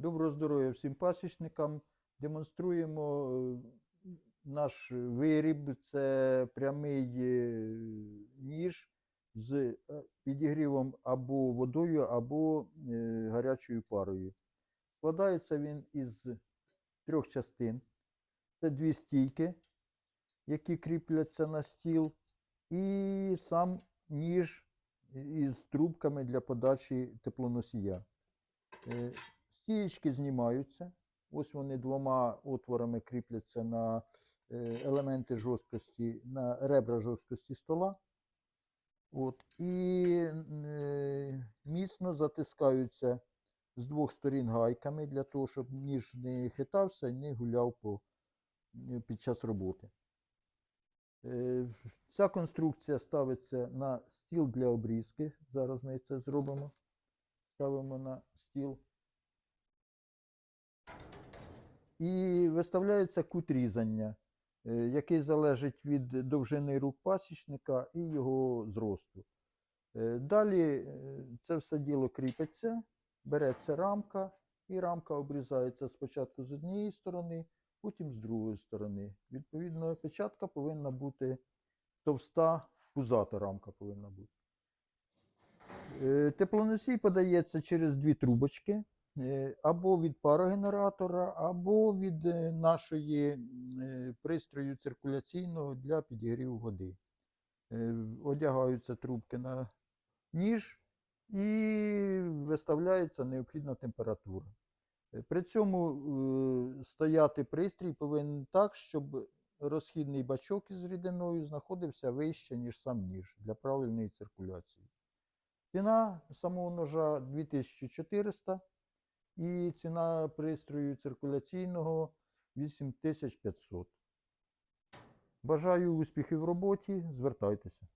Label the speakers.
Speaker 1: Доброго здоров'я всім пасічникам. Демонструємо е, наш виріб. Це прямий е, ніж з е, підігрівом або водою, або гарячою парою. Складається він із трьох частин. Це дві стійки, які кріпляться на стіл, і сам ніж із трубками для подачі теплоносія. Стієчки знімаються. Ось вони двома отворами кріпляться на е, елементи жорсткості, на ребра жорсткості стола. От, і е, міцно затискаються з двох сторін гайками для того, щоб ніж не хитався і не гуляв по, е, під час роботи. Ця конструкція ставиться на стіл для обрізки. Зараз ми це зробимо. Ставимо на стіл. І виставляється кут різання, е, який залежить від довжини рук пасічника і його зросту. Е, Далі е, це все діло кріпиться, береться рамка, і рамка обрізається спочатку з однієї сторони, потім з другої сторони. Відповідно, печатка повинна бути товста, пузата рамка повинна бути. Теплоносій подається через дві трубочки або від парогенератора, або від е, нашої е, пристрою циркуляційного для підігріву води. Е, Одягаються трубки на ніж і виставляється необхідна температура. Е, При цьому е, стояти пристрій повинен так, щоб розхідний бачок із рідиною знаходився вище, ніж сам ніж для правильної циркуляції. Ціна самого ножа 2400 і ціна пристрою циркуляційного 8500. Бажаю успіхів в роботі, звертайтеся.